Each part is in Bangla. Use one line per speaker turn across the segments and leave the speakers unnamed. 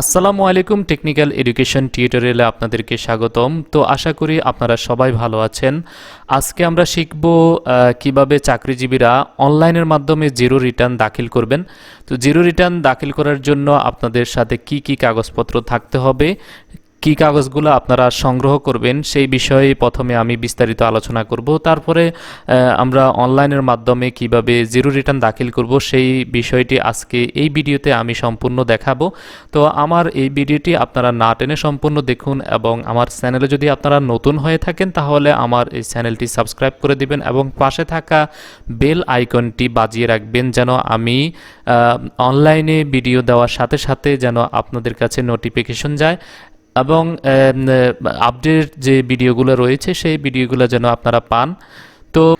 আসসালামু আলাইকুম টেকনিক্যাল এডুকেশন টিউটোরিয়ালে আপনাদেরকে স্বাগতম। তো আশা করি আপনারা সবাই ভালো আছেন। আজকে আমরা শিখব কীভাবে চাকরিজীবীরা অনলাইনের মাধ্যমে জিরো রিটার্ন দাখিল করবেন। তো জিরো রিটার্ন দাখিল করার জন্য আপনাদের সাথে কি কি কাগজপত্র থাকতে হবে কি কাগজগুলো আপনারা সংগ্রহ করবেন সেই বিষয়ে প্রথমে আমি বিস্তারিত আলোচনা করব। তারপরে আমরা অনলাইনের মাধ্যমে কীভাবে জিরো রিটার্ন দাখিল করব সেই বিষয়টি আজকে এই ভিডিওতে আমি সম্পূর্ণ দেখাবো। তো আমার এই ভিডিওটি আপনারা না টেনে সম্পূর্ণ দেখুন এবং আমার চ্যানেলে যদি আপনারা নতুন হয়ে থাকেন তাহলে আমার এই চ্যানেলটি সাবস্ক্রাইব করে দিবেন এবং পাশে থাকা বেল আইকনটি বাজিয়ে রাখবেন যেন আমি অনলাইনে ভিডিও দেওয়ার সাথে সাথে যেন আপনাদের কাছে নোটিফিকেশন যায়। এবং আপডেট যে ভিডিওগুলো রয়েছে, সেই ভিডিওগুলো যেন আপনারা পান। তো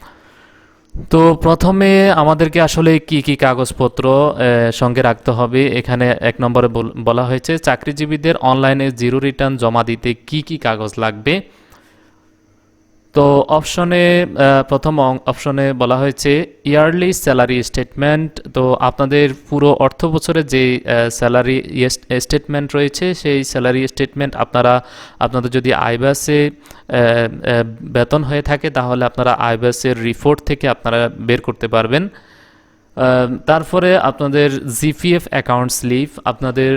তো প্রথমে আমাদেরকে আসলে কি কি কাগজপত্র সঙ্গে রাখতে হবে? এখানে এক নম্বরে বল- হয়েছে, চাকরিজীবীদের অনলাইনে জিরো রিটার্ন জমা দিতে কি কি কাগজ লাগবে? তো অপশনে প্রথম অপশনে বলা হয়েছে ইয়ারলি স্যালারি স্টেটমেন্ট তো আপনাদের পুরো অর্থ বছরে যে স্যালারি স্টেটমেন্ট রয়েছে, সেই স্যালারি স্টেটমেন্ট আপনারা, আপনাদের যদি আইবাসে বেতন হয়ে থাকে, তাহলে আপনারা আইবাসের রিপোর্ট থেকে আপনারা বের করতে পারবেন। তারপরে আপনাদের জিপিএফ অ্যাকাউন্ট স্লিপ আপনাদের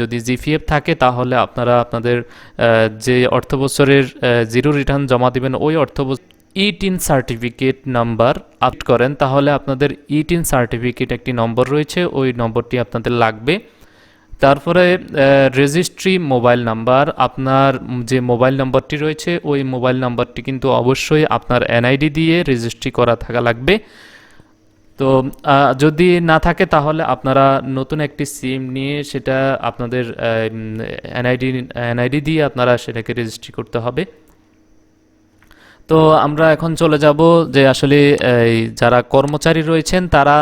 যদি জিপিএফ থাকে তাহলে আপনারা আপনাদের যে অর্থ বছরের জিরো রিটার্ন জমা দিবেন, ওই অর্থ ইটিন সার্টিফিকেট নাম্বার আপ করেন, তাহলে আপনাদের ইটিন সার্টিফিকেট একটি নম্বর রয়েছে, ওই নম্বরটি আপনাদের লাগবে। তারপরে রেজিস্ট্রি মোবাইল নাম্বার আপনার যে মোবাইল নাম্বারটি রয়েছে, ওই মোবাইল নাম্বারটি কিন্তু অবশ্যই আপনার এনআইডি দিয়ে রেজিস্ট্রি করা থাকা লাগবে। তো যদি না থাকে তাহলে আপনারা নতুন একটি সিম নিয়ে সেটা আপনাদের এনআইডি এনআইডি দিয়ে আপনারা সেটাকে রেজিস্ট্রি করতে হবে। তো আমরা এখন চলে যাব যে আসলে যারা কর্মচারী রয়েছেন তারা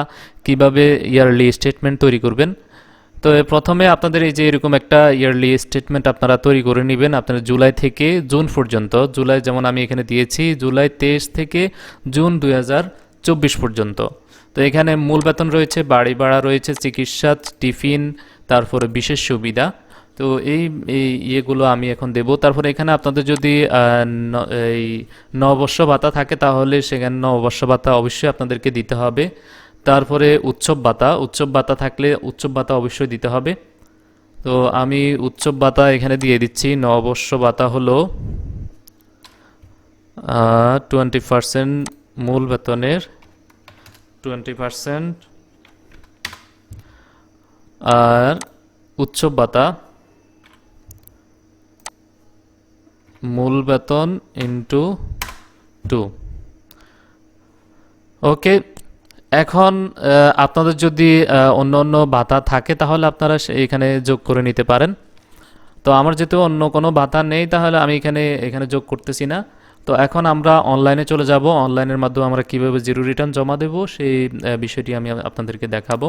কীভাবে ইয়ারলি স্টেটমেন্ট তৈরি করবেন। তো প্রথমে আপনাদের এই যে এরকম একটা ইয়ারলি স্টেটমেন্ট আপনারা তৈরি করে নেবেন, আপনারা জুলাই থেকে জুন পর্যন্ত, জুলাই যেমন আমি এখানে দিয়েছি, জুলাই তেইশ থেকে জুন দু হাজার চব্বিশ পর্যন্ত। তো এখানে মূল বেতন রয়েছে, বাড়ি ভাড়া রয়েছে, চিকিৎসা, টিফিন, তারপরে বিশেষ সুবিধা। তো এই ইয়েগুলো আমি এখন দেব। তারপরে এখানে আপনাদের যদি এই নববর্ষ ভাতা থাকে তাহলে সেখানে নববর্ষ ভাতা অবশ্যই আপনাদেরকে দিতে হবে। তারপরে উৎসব ভাতা উৎসব ভাতা থাকলে উৎসব ভাতা অবশ্যই দিতে হবে। তো আমি উৎসব ভাতা এখানে দিয়ে দিচ্ছি। নববর্ষ ভাতা হলো টোয়েন্টি পার্সেন্ট মূল বেতনের টোয়েন্টি পার্সেন্ট আর উৎসব ভাতা, মূল বেতন ইন্টু টু ওকে এখন আপনাদের যদি অন্য অন্য ভাতা থাকে তাহলে আপনারা এখানে যোগ করে নিতে পারেন। তো আমার যেহেতু অন্য কোনো ভাতা নেই তাহলে আমি এখানে এখানে যোগ করতেছি না। তো এখন আমরা অনলাইনে চলে যাব। অনলাইনের মাধ্যমে আমরা কীভাবে জিরো রিটার্ন জমা দেব, সেই বিষয়টি আমি আপনাদেরকে দেখাবো।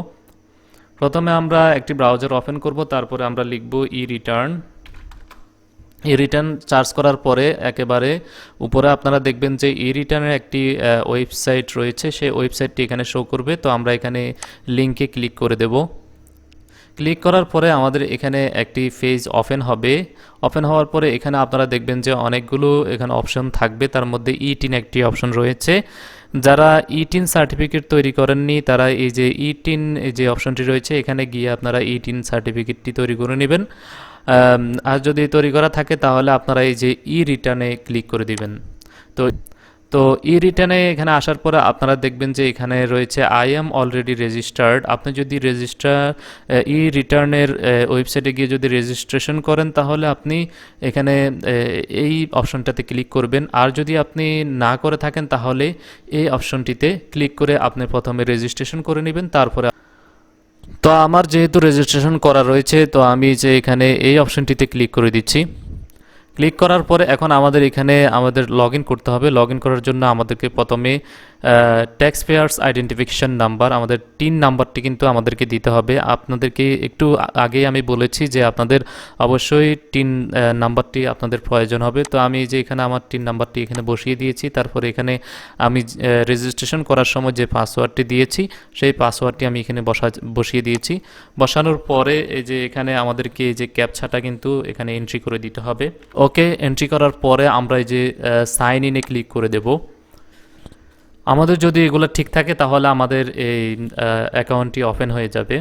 প্রথমে আমরা একটি ব্রাউজার ওপেন করব, তারপরে আমরা লিখব e return e return charge করার পরে একেবারে উপরে আপনারা দেখবেন যে ই রিটার্নের একটি ওয়েবসাইট রয়েছে, সেই ওয়েবসাইটটি এখানে শো করবে। তো আমরা এখানে লিঙ্কে ক্লিক করে দেব। ক্লিক করার পরে আমাদের এখানে একটি পেজ ওপেন হবে। ওপেন হওয়ার পরে এখানে আপনারা দেখবেন যে অনেকগুলো এখানে অপশন থাকবে। তার মধ্যে ইটিন একটি অপশন রয়েছে। যারা ইটিন সার্টিফিকেট তৈরি করেননি, তারা এই যে ইটিন এই যে অপশনটি রয়েছে, এখানে গিয়ে আপনারা ইটিন সার্টিফিকেটটি তৈরি করে নেবেন। আর যদি তৈরি করা থাকে, তাহলে আপনারা এই যে ই রিটার্নে ক্লিক করে দিবেন। তো তো ই রিটার্নে এখানে আসার পরে আপনারা দেখবেন যে এখানে রয়েছে আই এম অলরেডি রেজিস্টার্ড আপনি যদি রেজিস্টার ই রিটার্নের ওয়েবসাইটে গিয়ে যদি রেজিস্ট্রেশন করেন, তাহলে আপনি এখানে এই অপশনটাতে ক্লিক করবেন। আর যদি আপনি না করে থাকেন, তাহলে এই অপশনটিতে ক্লিক করে আপনি প্রথমে রেজিস্ট্রেশন করে নেবেন, তারপরে তো আমার যেহেতু রেজিস্ট্রেশন করা রয়েছে, তো আমি যে এখানে এই অপশনটিতে ক্লিক করে দিচ্ছি। ক্লিক করার পরে এখন আমাদের এখানে আমাদের লগ করতে হবে। লগ করার জন্য আমাদেরকে প্রথমে ট্যাক্স পেয়ার্স আইডেন্টিফিকেশন নাম্বার আমাদের টিন নাম্বারটি কিন্তু আমাদেরকে দিতে হবে। আপনাদেরকে একটু আগেই আমি বলেছি যে আপনাদের অবশ্যই টিন নাম্বারটি আপনাদের প্রয়োজন হবে। তো আমি যে এখানে আমার টিন নাম্বারটি এখানে বসিয়ে দিয়েছি, তারপরে এখানে আমি রেজিস্ট্রেশন করার সময় যে পাসওয়ার্ডটি দিয়েছি, সেই পাসওয়ার্ডটি আমি এখানে বসা, বসিয়ে দিয়েছি। বসানোর পরে এই যে এখানে আমাদেরকে এই যে ক্যাপছাটা কিন্তু এখানে এন্ট্রি করে দিতে হবে। ওকে এন্ট্রি করার পরে আমরা এই যে সাইন ইনে ক্লিক করে দেব। আমাদের যদি এগুলো ঠিক থাকে, তাহলে আমাদের এই অ্যাকাউন্টটি ওপেন হয়ে যাবে।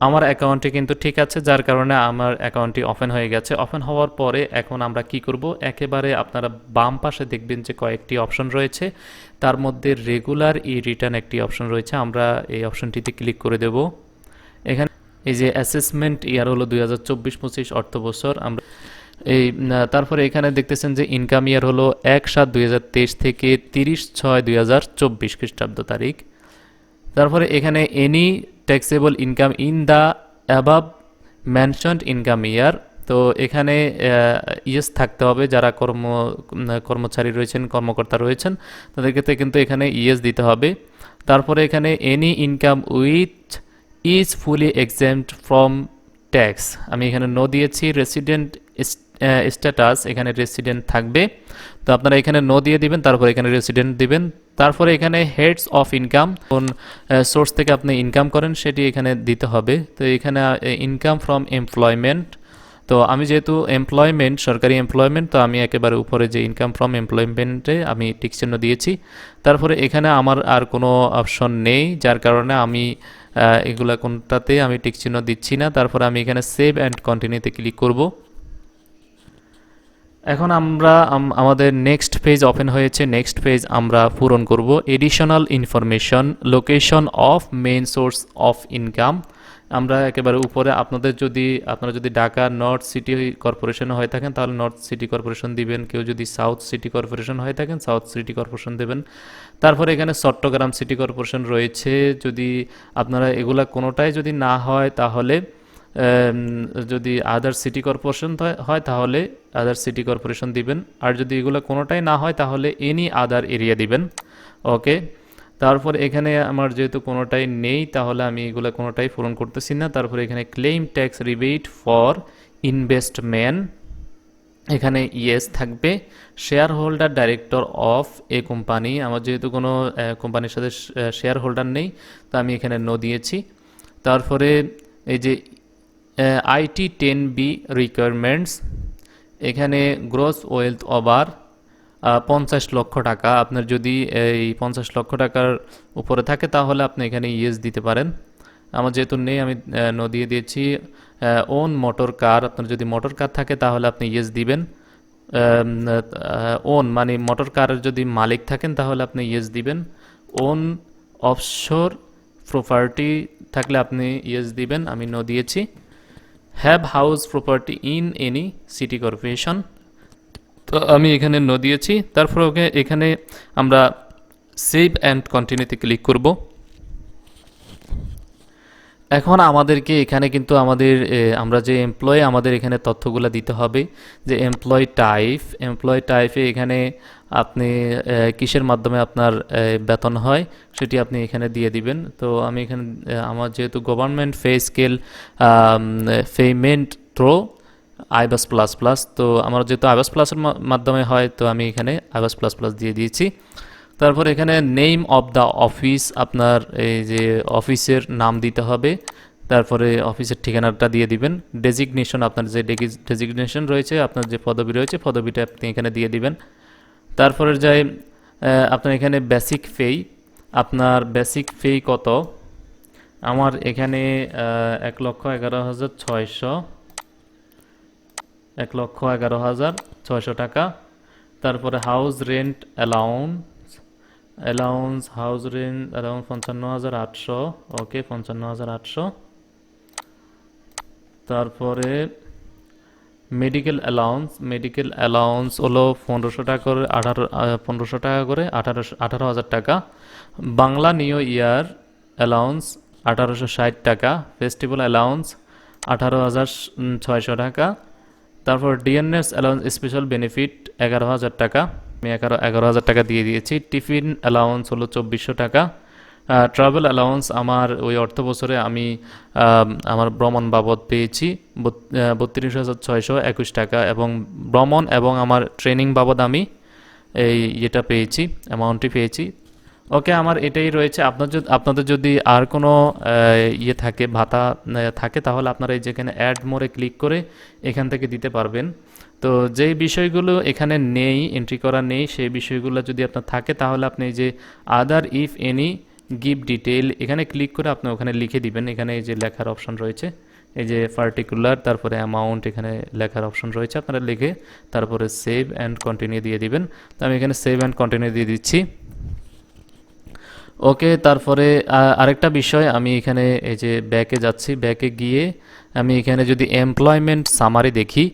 আমার অ্যাকাউন্টটি কিন্তু ঠিক আছে, যার কারণে আমার অ্যাকাউন্টটি ওপেন হয়ে গেছে। ওপেন হওয়ার পরে এখন আমরা কি করব? একেবারে আপনারা বাম পাশে দেখবেন যে কয়েকটি অপশন রয়েছে। তার মধ্যে রেগুলার ই রিটার্ন একটি অপশন রয়েছে। আমরা এই অপশনটিতে ক্লিক করে দেব। এখানে এই যে অ্যাসেসমেন্ট ইয়ার হলো দুই হাজার চব্বিশ পঁচিশ অর্থ বছর আমরা এই তারপরে এখানে দেখতেছেন যে ইনকাম ইয়ার হলো এক সাত দুই থেকে তিরিশ ছয় দুই হাজার চব্বিশ খ্রিস্টাব্দ তারিখ। তারপরে এখানে any taxable income in the above mentioned income year তো এখানে ইয়েস থাকতে হবে যারা কর্ম কর্মচারী রয়েছেন, কর্মকর্তা রয়েছেন, তাদের ক্ষেত্রে কিন্তু এখানে ইয়েস দিতে হবে। তারপরে এখানে any income with is fully exempted from tax আমি এখানে নো দিয়েছি রেসিডেন্ট স্ট্যাটাস এখানে রেসিডেন্ট থাকবে। তো আপনারা এখানে নো দিয়ে দিবেন, তারপর এখানে রেসিডেন্ট দিবেন। তারপরে এখানে হেডস অফ ইনকাম কোন সোর্স থেকে আপনি ইনকাম করেন সেটি এখানে দিতে হবে। তো এখানে ইনকাম ফ্রম এমপ্লয়মেন্ট তো আমি যেহেতু এমপ্লয়মেন্ট সরকারি এমপ্লয়মেন্ট তো আমি একেবারে উপরে যে ইনকাম ফ্রম এমপ্লয়মেন্টে আমি টিক চিহ্ন দিয়েছি। তারপরে এখানে আমার আর কোনো অপশন নেই, যার কারণে আমি এগুলা কোনটাতে আমি টিক চিহ্ন দিচ্ছি না। তারপরে আমি এখানে সেভ অ্যান্ড কন্টিনিউতে ক্লিক করব। এখন আমরা আমাদের নেক্সট পেজ ওপেন হয়েছে। নেক্সট পেজ আমরা পূরণ করব। Additional information location of main source of income আমরা একেবারে উপরে, আপনাদের যদি, আপনারা যদি ঢাকা নর্থ সিটি কর্পোরেশন হয়ে থাকেন, তাহলে নর্থ সিটি কর্পোরেশন দিবেন। কেউ যদি সাউথ সিটি কর্পোরেশন হয়ে থাকেন সাউথ সিটি কর্পোরেশন দেবেন। তারপরে এখানে চট্টগ্রাম সিটি কর্পোরেশন রয়েছে। যদি আপনারা এগুলা কোনোটাই যদি না হয়, তাহলে যদি আদার সিটি কর্পোরেশন হয় তাহলে আদার সিটি কর্পোরেশন দিবেন। আর যদি এগুলো কোনোটাই না হয় তাহলে এনি আদার এরিয়া দিবেন। ওকে তারপর এখানে আমার যেহেতু কোনোটাই নেই, তাহলে আমি এগুলো কোনোটাই পূরণ করতেছি না। তারপরে এখানে claim tax rebate for investment এখানে ইয়েস থাকবে। Shareholder director of a company আমার যেহেতু কোনো কোম্পানির সাথে শেয়ার হোল্ডার নেই, তো আমি এখানে নো দিয়েছি। তারপরে এই যে আইটি টেন বি রিকোয়ারমেন্টস এখানে গ্রোস ওয়েলথ ওভার পঞ্চাশ লক্ষ টাকা। আপনার যদি এই পঞ্চাশ লক্ষ টাকার উপরে থাকে, তাহলে আপনি এখানে ইয়েস দিতে পারেন। আমার যেহেতু নেই, আমি নো দিয়ে দিয়েছি। ওন মোটর কার আপনার যদি মোটর কার থাকে, তাহলে আপনি ইয়েস দিবেন। ওন মানে মোটর কারের যদি মালিক থাকেন, তাহলে আপনি ইয়েস দিবেন। ওন অফশোর প্রপার্টি থাকলে আপনি ইয়েস দিবেন। আমি নো দিয়েছি। Have house property in any city corporation তো আমি এখানে নো দিয়েছি। তারপর ওকে এখানে আমরা সেভ অ্যান্ড কন্টিনিউতে ক্লিক করব। এখন আমাদেরকে এখানে কিন্তু আমাদের আমরা যে এমপ্লয় আমাদের এখানে তথ্যগুলো দিতে হবে যে এমপ্লয় টাইপ এমপ্লয় টাইপে এখানে আপনি কিসের মাধ্যমে আপনার বেতন হয় সেটি আপনি এখানে দিয়ে দিবেন। তো আমি এখানে আমার যেহেতু government pay scale payment through iBAS plus plus তো আমার যেহেতু আইবাস প্লাসের মাধ্যমে হয়, তো আমি এখানে আইবাস প্লাস প্লাস দিয়ে দিয়েছি। তারপর এখানে নেম অফ দ্য অফিস আপনার এই যে অফিসের নাম দিতে হবে। তারপরে অফিসের ঠিকানাটা দিয়ে দিবেন। ডেজিগনেশন আপনার যে ডেজিগনেশন রয়েছে, আপনার যে পদবি রয়েছে, পদবিটা আপনি এখানে দিয়ে দিবেন। তারপরে যাই আপনার এখানে বেসিক ফেই আপনার বেসিক ফেই কত? আমার এখানে এক লক্ষ এগারো হাজার ছয়শো, এক লক্ষ এগারো হাজার ছয়শো টাকা। তারপরে house rent allowance allowance house rent allowance পঞ্চান্ন হাজার আটশো ওকে পঞ্চান্ন হাজার আটশো। তারপরে মেডিকেল অ্যালাউন্স মেডিকেল অ্যালাউন্স হলো পনেরোশো টাকা করে, আঠারো পনেরোশো টাকা করে আঠারোশো আঠারো হাজার টাকা। বাংলা নিউ ইয়ার অ্যালাউন্স আঠারোশো ষাট টাকা। ফেস্টিভ্যাল অ্যালাউন্স আঠারো হাজার ছয়শো টাকা। তারপর ডিএনএস অ্যালাউন্স স্পেশাল বেনিফিট এগারো হাজার টাকা। আমি এগারো এগারো হাজার টাকা দিয়ে দিয়েছি। টিফিন অ্যালাউন্স হলো চব্বিশশো টাকা। ট্রাভেল অ্যালাউন্স আমার ওই অর্থ বছরে আমি আমার ভ্রমণ বাবদ পেয়েছি বত্রিশ হাজার ছয়শো একুশ টাকা এবং ভ্রমণ এবং আমার ট্রেনিং বাবদ আমি এই ইয়েটা পেয়েছি অ্যামাউন্টটি পেয়েছি। ওকে, আমার এটাই রয়েছে। আপনার যদি আপনাদের যদি আর কোনো ইয়ে থাকে, ভাতা থাকে তাহলে আপনারা এই যেখানে অ্যাড মোড়ে ক্লিক করে এখান থেকে দিতে পারবেন। তো যেই বিষয়গুলো এখানে নেই এন্ট্রি করা নেই, সেই বিষয়গুলো যদি আপনার থাকে তাহলে আপনি যে other if any give detail এখানে ক্লিক করে আপনি ওখানে লিখে দিবেন। এখানে এই যে লেখার অপশন রয়েছে, এই যে পার্টিকুলার তারপরে অ্যামাউন্ট এখানে লেখার অপশন রয়েছে। আপনারা লিখে তারপরে সেভ অ্যান্ড কন্টিনিউ দিয়ে দিবেন। তো আমি এখানে সেভ অ্যান্ড কন্টিনিউ দিয়ে দিচ্ছি। ওকে, তারপরে আরেকটা বিষয়, আমি এখানে এই যে ব্যাকে যাচ্ছি। ব্যাকে গিয়ে আমি এখানে যদি এমপ্লয়মেন্ট সামারি দেখি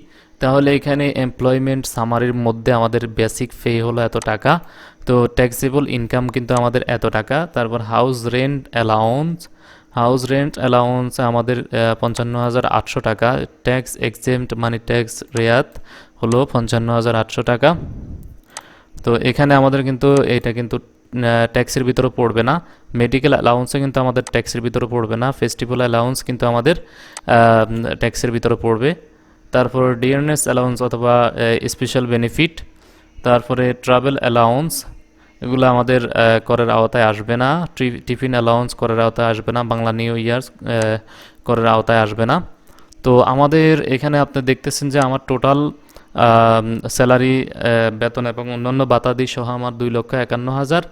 তাহলে এখানে এমপ্লয়মেন্ট সামারির মধ্যে আমাদের বেসিক ফে হলো এত টাকা। তো ট্যাক্সেবল ইনকাম কিন্তু আমাদের এত টাকা। তারপর house rent allowance house rent allowance আমাদের পঞ্চান্ন হাজার আটশো টাকা। ট্যাক্স এক্সেমড মানে ট্যাক্স রেয়াত হলো পঞ্চান্ন হাজার আটশো টাকা। তো এখানে আমাদের কিন্তু এটা কিন্তু ট্যাক্সের ভিতরে পড়বে না। মেডিকেল অ্যালাউন্সে কিন্তু আমাদের ট্যাক্সের ভিতরে পড়বে না। ফেস্টিভ্যাল অ্যালাউন্স কিন্তু আমাদের ট্যাক্সের ভিতরে পড়বে। তারপর ডিয়ারনেস অ্যালাউন্স অথবা স্পেশাল বেনিফিট তারপরে ট্রাভেল অ্যালাউন্স এগুলো আমাদের করের আওতায় আসবে না টিফিন অ্যালাউন্স করের আওতায় আসবে না, বাংলা নিউ ইয়ার্স করের আওতায় আসবে না। তো আমাদের এখানে আপনি দেখতেছেন যে আমার টোটাল স্যালারি বেতন এবং অন্যান্য বাতাদি সহ আমার দুই লক্ষ একান্ন হাজার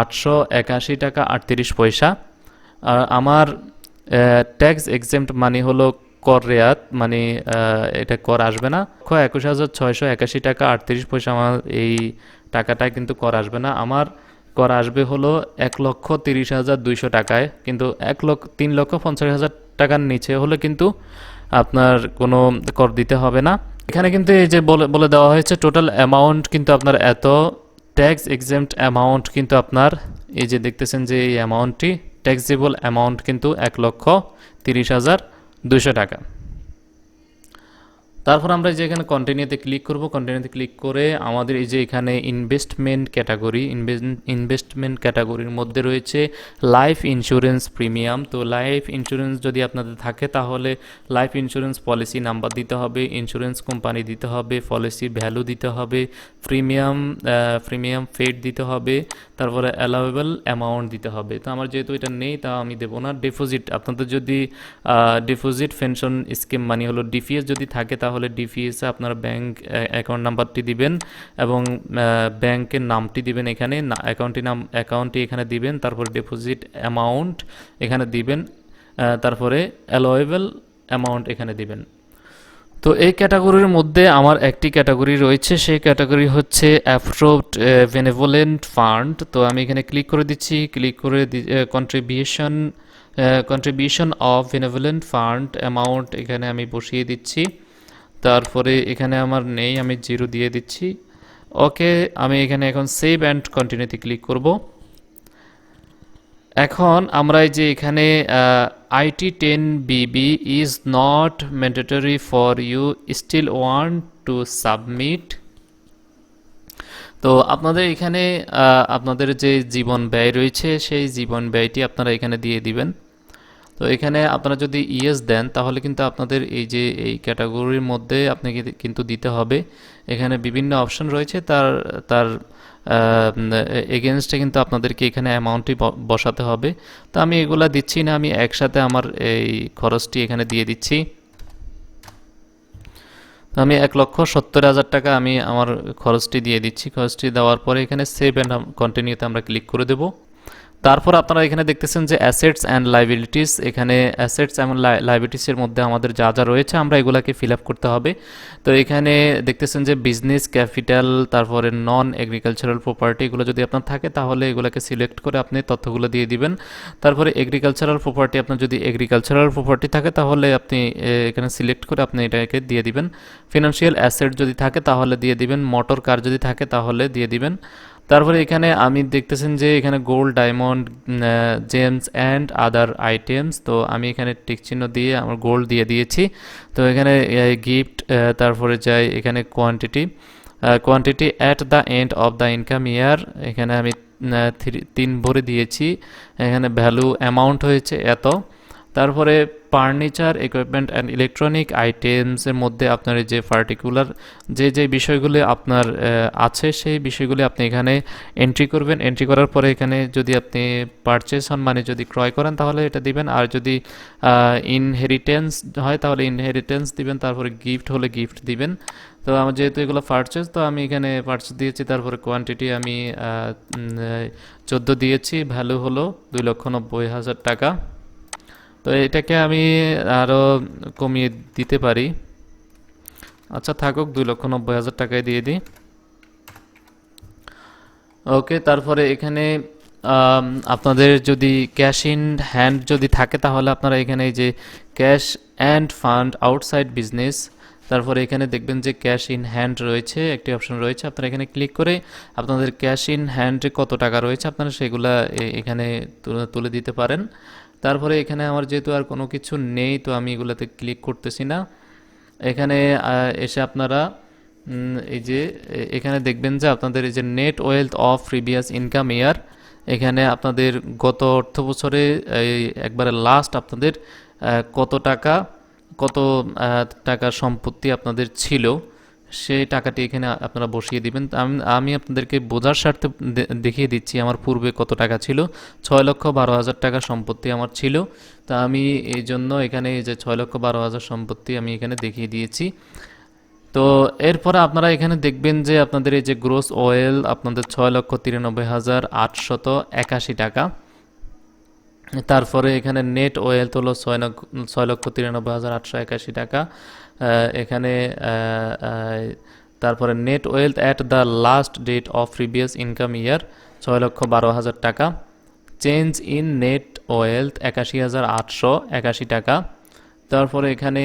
আটশো একাশি টাকা আটত্রিশ পয়সা। আর আমার ট্যাক্স এক্সেম্ট মানি হলো কর রেয়াত মানে এটা কর আসবে না। একুশ হাজার ছয়শো একাশি টাকা আটত্রিশ পয়সা আমার এই টাকাটা কিন্তু কর আসবে না। আমার কর আসবে হলো এক লক্ষ তিরিশ হাজার দুইশো টাকায়। কিন্তু এক লক্ষ, তিন লক্ষ পঞ্চাশ হাজার টাকার নিচে হলে কিন্তু আপনার কোনো কর দিতে হবে না। এখানে কিন্তু এই যে বলে বলে দেওয়া হয়েছে টোটাল অ্যামাউন্ট কিন্তু আপনার এত। ট্যাক্স এক্সেমড অ্যামাউন্ট কিন্তু আপনার, এই যে দেখতেছেন যে এই অ্যামাউন্টটি ট্যাক্সেবল অ্যামাউন্ট কিন্তু এক লক্ষ তিরিশ হাজার। দুশো টাকা। তারপর আমরা যে এখানে কন্টিনিউতে ক্লিক করব। কন্টিনিউতে ক্লিক করে আমাদের এই যে এখানে ইনভেস্টমেন্ট ক্যাটাগরি ইনভেস্টমেন্ট ক্যাটাগরির মধ্যে রয়েছে লাইফ ইন্স্যুরেন্স প্রিমিয়াম তো লাইফ ইন্স্যুরেন্স যদি আপনাদের থাকে তাহলে লাইফ ইন্স্যুরেন্স পলিসি নাম্বার দিতে হবে ইন্স্যুরেন্স কোম্পানি দিতে হবে পলিসি ভ্যালু দিতে হবে প্রিমিয়াম প্রিমিয়াম ফেড দিতে হবে। তারপরে অ্যালাউয়েবল অ্যামাউন্ট দিতে হবে। তো আমার যেহেতু এটা নেই, তা আমি দেবো না। ডিপোজিট আপনাদের যদি ডিপোজিট পেনশন স্কিম মানে হলো ডিপিএস যদি থাকে, তাহলে ডিপিএসে আপনার ব্যাংক অ্যাকাউন্ট নাম্বারটি দিবেন এবং ব্যাংকের নামটি দিবেন এখানে। অ্যাকাউন্টটি নাম অ্যাকাউন্টটি এখানে দিবেন, তারপরে ডিপোজিট অ্যামাউন্ট এখানে দিবেন তারপরে অ্যালোয়েবল অ্যামাউন্ট এখানে দিবেন। তো এই ক্যাটাগরির মধ্যে আমার একটি ক্যাটাগরি রয়েছে, সেই ক্যাটাগরি হচ্ছে অ্যাপ্রুভড বেনেভোলেন্ট ফান্ড তো আমি এখানে ক্লিক করে দিচ্ছি ক্লিক করে contribution contribution of benevolent fund amount এখানে আমি বসিয়ে দিচ্ছি। তারপরে এখানে আমার নেই, আমি জিরো দিয়ে দিচ্ছি। ওকে, আমি এখানে এখন সেভ অ্যান্ড কন্টিনিউতে ক্লিক করব। এখন আমরা এই যে এখানে IT ten BB is not mandatory for you still want to submit তো আপনাদের এখানে আপনাদের যে জীবন ব্যয় রয়েছে, সেই জীবন ব্যয়টি আপনারা এখানে দিয়ে দিবেন। তো এখানে আপনারা যদি ইয়েস দেন, তাহলে কিন্তু আপনাদের এই যে, এই ক্যাটাগরির মধ্যে আপনাকে কিন্তু দিতে হবে। এখানে বিভিন্ন অপশন রয়েছে, তার তার এগেনস্টে কিন্তু আপনাদেরকে এখানে অ্যামাউন্টটি বসাতে হবে। তো আমি এগুলা দিচ্ছি না, আমি একসাথে আমার এই খরচটি এখানে দিয়ে দিচ্ছি। তো আমি এক লক্ষ সত্তর হাজার টাকা আমি আমার খরচটি দিয়ে দিচ্ছি। খরচটি দেওয়ার পরে এখানে সেভ অ্যান্ড কন্টিনিউতে আমরা ক্লিক করে দেবো। তারপর আপনারা এখানে দেখতেছেন যে অ্যাসেটস অ্যান্ড লাইবিলিটিস এখানে অ্যাসেটস এবং লাইবিলিটিসের মধ্যে আমাদের যা যা রয়েছে আমরা এগুলাকে ফিল আপ করতে হবে। তো এখানে দেখতেছেন যে বিজনেস ক্যাপিটাল তারপরে নন এগ্রিকালচারাল প্রপার্টি এগুলো যদি আপনার থাকে তাহলে এগুলোকে সিলেক্ট করে আপনি তথ্যগুলো দিয়ে দিবেন। তারপরে এগ্রিকালচারাল প্রপার্টি আপনার যদি এগ্রিকালচারাল প্রপার্টি থাকে তাহলে আপনি এখানে সিলেক্ট করে আপনি এটাকে দিয়ে দিবেন। ফিনান্সিয়াল অ্যাসেট যদি থাকে তাহলে দিয়ে দিবেন। মোটর কার যদি থাকে তাহলে দিয়ে দিবেন। তারপরে এখানে আমি দেখতেছেন যে এখানে gold diamond gems and other items তো আমি এখানে টিক চিহ্ন দিয়ে আমার গোল্ড দিয়ে দিয়েছি। তো এখানে গিফট তারপরে যাই এখানে quantity quantity at the end of the income year এখানে আমি থ্রি- তিন ভরে দিয়েছি। এখানে ভ্যালু অ্যামাউন্ট হয়েছে এত। তারপরে ফার্নিচার ইকুইপমেন্ট অ্যান্ড ইলেকট্রনিক আইটেমসের মধ্যে আপনার যে পার্টিকুলার যে যে বিষয়গুলি আপনার আছে, সেই বিষয়গুলি আপনি এখানে এন্ট্রি করবেন। এন্ট্রি করার পরে এখানে যদি আপনি পারচেস হন মানে যদি ক্রয় করেন, তাহলে এটা দিবেন। আর যদি ইনহেরিটেন্স হয়, তাহলে ইনহেরিটেন্স দিবেন। তারপরে গিফট হলে গিফট দিবেন। তো আমার যেহেতু এগুলো পারচেস তো আমি এখানে পারচেস দিয়েছি। তারপরে কোয়ান্টিটি আমি চোদ্দ দিয়েছি। ভ্যালু হলো দুই লক্ষ নব্বই হাজার টাকা। তো এটাকে আমি আরও কমিয়ে দিতে পারি। আচ্ছা থাকুক, দুই লক্ষ নব্বই হাজার টাকায় দিয়ে দিই। ওকে, তারপরে এখানে আপনাদের যদি ক্যাশ ইন হ্যান্ড যদি থাকে, তাহলে আপনারা এখানে যে cash and fund outside business, তারপরে এখানে দেখবেন যে ক্যাশ ইন হ্যান্ড রয়েছে, একটি অপশন রয়েছে। আপনারা এখানে ক্লিক করে আপনাদের ক্যাশ ইন হ্যান্ডে কত টাকা রয়েছে, আপনারা সেগুলা এখানে তুলে- দিতে পারেন। তারপরে এখানে আমার যেহেতু আর কোনো কিছু নেই, তো আমি এগুলোতে ক্লিক করতেছি না। এখানে এসে আপনারা এই যে এখানে দেখবেন যে আপনাদের এই যে net wealth of previous income year এখানে আপনাদের গত অর্থ বছরে একবারে লাস্ট আপনাদের কত টাকা, কত টাকার সম্পত্তি আপনাদের ছিল। সেই টাকাটি এখানে আপনারা বসিয়ে দিবেন। আমি আপনাদেরকে বোঝার স্বার্থে দেখিয়ে দিচ্ছি আমার পূর্বে কত টাকা ছিল। ছয় লক্ষ বারো হাজার টাকা সম্পত্তি আমার ছিল। তা আমি এই জন্য এখানে যে ছয় লক্ষ বারো হাজার সম্পত্তি আমি এখানে দেখিয়ে দিয়েছি। তো এরপরে আপনারা এখানে দেখবেন যে আপনাদের এই যে গ্রোস অয়েল আপনাদের ছয় লক্ষ তিরানব্বই হাজার আটশত একাশি টাকা। তারপরে এখানে নেট ওয়েলথ হলো ছয় ছয় লক্ষ তিরানব্বই হাজার আটশো একাশি টাকা। এখানে তারপরে net wealth at the last date of previous income year ছয় লক্ষ বারো হাজার টাকা। চেঞ্জ ইন নেট ওয়েলথ একাশি হাজার আটশো একাশি টাকা। তারপরে এখানে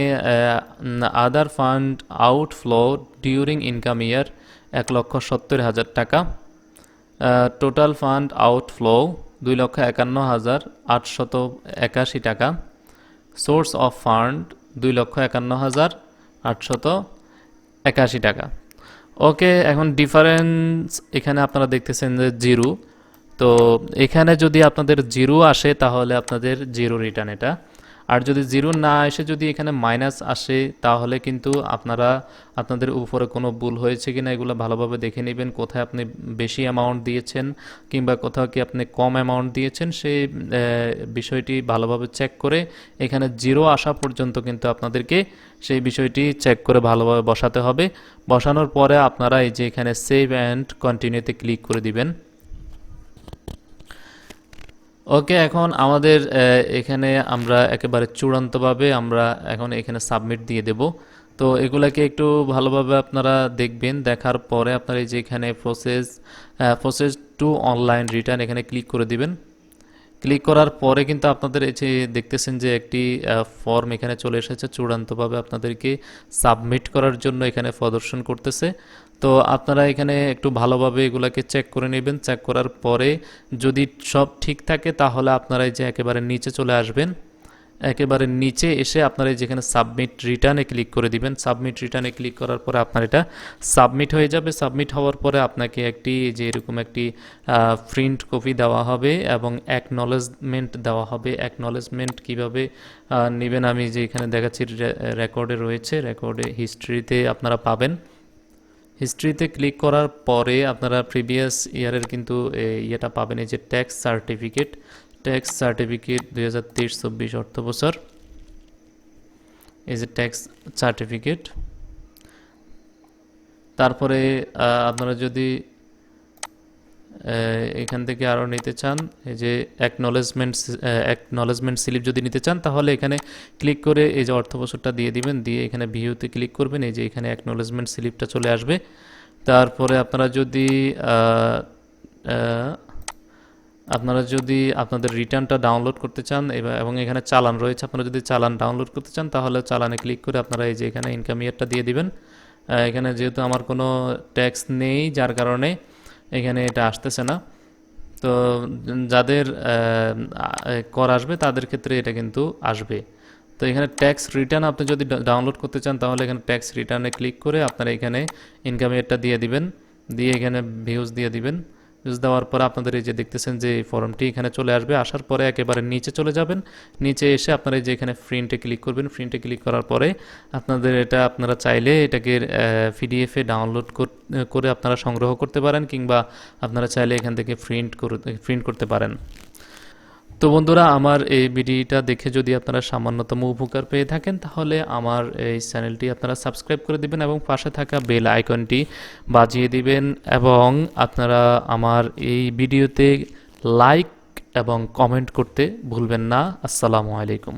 other fund outflow during income year এক লক্ষ সত্তর হাজার টাকা। টোটাল ফান্ড আউটফ্লো দুই লক্ষ একান্ন হাজার আটশত একাশি টাকা। সোর্স অফ ফান্ড দুই লক্ষ একান্ন হাজার আটশত একাশি টাকা। ওকে, এখন ডিফারেন্স এখানে আপনারা দেখতেছেন যে জিরো। তো এখানে যদি আপনাদের জিরো আসে, তাহলে আপনাদের জিরো রিটার্ন এটা। আর যদি জিরো না এসে যদি এখানে মাইনাস আসে, তাহলে কিন্তু আপনারা আপনাদের উপরে কোনো ভুল হয়েছে কিনা এগুলো ভালোভাবে দেখে নেবেন, কোথায় আপনি বেশি অ্যামাউন্ট দিয়েছেন কিংবা কোথাও কি আপনি কম অ্যামাউন্ট দিয়েছেন সেই বিষয়টি ভালোভাবে চেক করে এখানে জিরো আসা পর্যন্ত কিন্তু আপনাদেরকে সেই বিষয়টি চেক করে ভালোভাবে বসাতে হবে। বসানোর পরে আপনারা এই যে এখানে সেভ অ্যান্ড কন্টিনিউতে ক্লিক করে দিবেন। ওকে এখন আমাদের এখানে আমরা একেবারে চূড়ান্তভাবে আমরা এখন এখানে সাবমিট দিয়ে দেব। তো এগুলাকে একটু ভালোভাবে আপনারা দেখবেন, দেখার পরে আপনারা এই যে এখানে process process to online return এখানে ক্লিক করে দিবেন। ক্লিক করার পরে কিন্তু আপনাদের এই যে দেখতেছেন যে একটি ফর্ম এখানে চলে এসেছে, চূড়ান্তভাবে আপনাদেরকে সাবমিট করার জন্য এখানে প্রদর্শন করতেছে। তো আপনারা এখানে একটু ভালোভাবে এগুলাকে চেক করে নেবেন। চেক করার পরে যদি সব ঠিক থাকে, তাহলে আপনারা যে একেবারে নিচে চলে আসবেন। একেবারে নিচে এসে আপনারা এই যেখানে সাবমিট রিটার্নে ক্লিক করে দিবেন। সাবমিট রিটার্নে ক্লিক করার পরে আপনার এটা সাবমিট হয়ে যাবে। সাবমিট হওয়ার পরে আপনাকে একটি যে এরকম একটি প্রিন্ট কপি দেওয়া হবে এবং অ্যাকনলেজমেন্ট দেওয়া হবে। অ্যাকনলেজমেন্ট কীভাবে নেবেন আমি যে এখানে দেখাচ্ছি রেকর্ডে রয়েছে। রেকর্ডে হিস্ট্রিতে আপনারা পাবেন। হিস্ট্রিতে ক্লিক করার পরে আপনারা প্রিভিয়াস ইয়ারের কিন্তু ইয়েটা পাবেন এই যে ট্যাক্স সার্টিফিকেট ট্যাক্স সার্টিফিকেট দুই হাজার তেইশ, চব্বিশ অর্থ বছর। এই যে ট্যাক্স সার্টিফিকেট তারপরে আপনারা যদি এখান থেকে আরও নিতে চান, এই যে অ্যাকনলেজমেন্ট অ্যাকনলেজমেন্ট স্লিপ যদি নিতে চান, তাহলে এখানে ক্লিক করে এই যে অর্থ বছরটা দিয়ে দিবেন, দিয়ে এখানে ভিউতে ক্লিক করবেন, এই যে এখানে অ্যাকনলেজমেন্ট স্লিপটা চলে আসবে। তারপরে আপনারা যদি আপনারা যদি আপনাদের রিটার্নটা ডাউনলোড করতে চান এবং এখানে চালান রয়েছে, আপনারা যদি চালান ডাউনলোড করতে চান, তাহলে চালানে ক্লিক করে আপনারা এই যে এখানে ইনকাম ইয়ারটা দিয়ে দিবেন। এখানে যেহেতু আমার কোনো ট্যাক্স নেই, যার কারণে এখানে এটা আসতেছে না। তো যাদের কর আসবে, তাদের ক্ষেত্রে এটা কিন্তু আসবে। তো এখানে ট্যাক্স রিটার্ন আপনি যদি ডাউনলোড করতে চান, তাহলে এখানে ট্যাক্স রিটার্নে ক্লিক করে আপনারা এখানে ইনকাম এটা দিয়ে দিবেন। দিয়ে এখানে ভিউজ দিয়ে দিবেন। ভিউজ দেওয়ার পরে আপনাদের এই যে দেখতেছেন যে এই ফর্মটি এখানে চলে আসবে। আসার পরে একেবারে নিচে চলে যাবেন। নিচে এসে আপনারা এই যে এখানে প্রিন্টে ক্লিক করবেন। প্রিন্টে ক্লিক করার পরে আপনাদের এটা আপনারা চাইলে এটাকে পিডিএফে ডাউনলোড করে আপনারা সংগ্রহ করতে পারেন কিংবা আপনারা চাইলে এখান থেকে প্রিন্ট প্রিন্ট করতে পারেন। তো বন্ধুরা, আমার এই ভিডিওটা দেখে যদি আপনারা সামান্যতম উপকার পেয়ে থাকেন, তাহলে আমার এই চ্যানেলটি আপনারা সাবস্ক্রাইব করে দিবেন এবং পাশে থাকা বেল আইকনটি বাজিয়ে দিবেন এবং আপনারা আমার এই ভিডিওতে লাইক এবং কমেন্ট করতে ভুলবেন না। আসসালামু আলাইকুম।